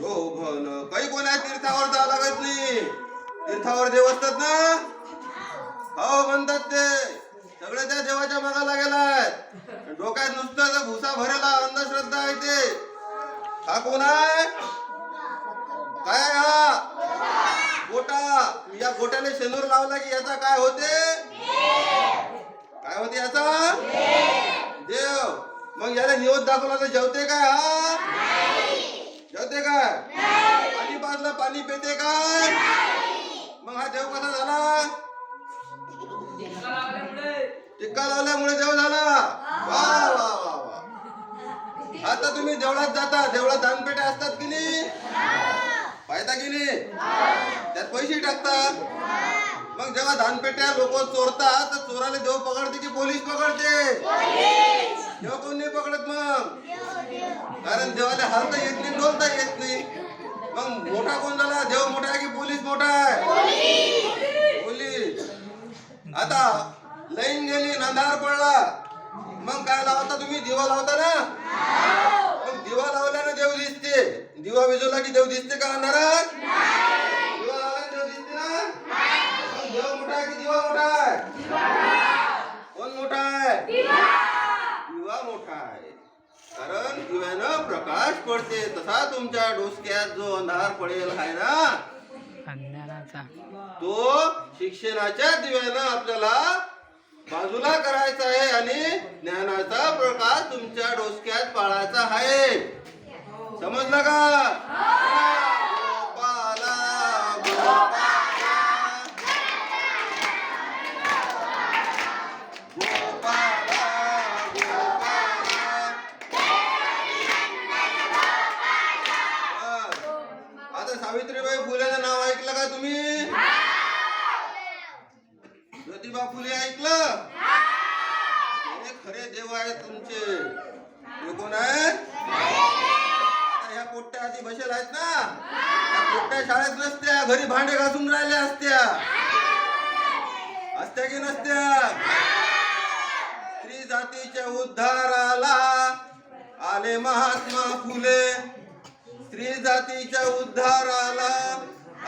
शोभन काही कोणा तीर्थावर जावं लागत नाही. तीर्थावर देव असतात ना? हो म्हणतात ते. सगळे त्या देवाच्या मागाला गेलाय डोक्यात नुसतं भुसा भरेला अंधश्रद्धा आहे ते. हा कोण आहे? काय आहे हा? गोटा. या गोट्याने शेंदूर लावला की याचा काय होते? काय होते याचा? देव. मग याला निवत दाखवला तर जेवते काय हा जेवते काय पाणी पाजलं पाणी पिते काय? मग हा देव कसा झाला? टिक्का लावल्यामुळे देव झाला. वा वा वा वा. आता तुम्ही देवळात जाता. देवळात दानपेट्या असतात की नाही? पाहता की नाही? त्यात पैसे टाकता मग जेव्हा दानपेट्या लोक चोरतात तर चोराला देव पकडते की पोलीस पकडते? देव कोण नाही पकडत मग? कारण देवाला हालता येत नाही डोलता येत नाही. मग मोठा कोण झाला देव मोठा आहे की पोलीस मोठा आहे पोलीस। आता लाईन गेली अंधार पडला मग काय लावता तुम्ही? दिवा लावता ना? मग दिवा लावल्यानं देव दिसते. दिवा विजवला की देव दिसते का अंधारात दिवा लावला देव दिसते ना मग देव मोठा आहे की दिवा मोठा आहे कोण मोठा आहे दिवा मोठा आहे कारण दिव्यानं प्रकाश पडते तसा तुमच्या डोसक्यात जो अंधार पडेल आहे ना? अज्ञानाचा तो शिक्षणाच्या दिव्यानं आपल्याला बाजूला करायचा आहे आणि ज्ञानाचा प्रकाश तुमच्या डोसक्यात पाळायचा आहे. समजलं का? सावित्रीबाई फुलेचं नाव ऐकलं का तुम्ही? ज्योतिबा फुले ऐकलं? हे खरे देव आहेत तुमचे. हे कोण आहे ह्या पोट्ट्या आधी बसेल आहेत ना? त्या पोट्ट्या शाळेत नसत्या घरी भांडे घासून राहिल्या असत्या. असत्या की नसत्या? स्त्री जातीच्या उद्धाराला आले महात्मा फुले. स्त्री जातीच्या उद्धाराला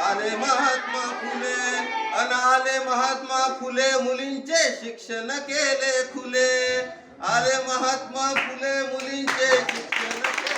आले महात्मा फुले अन आले महात्मा फुले मुलींचे शिक्षण केले खुले. आले महात्मा फुले मुलींचे शिक्षण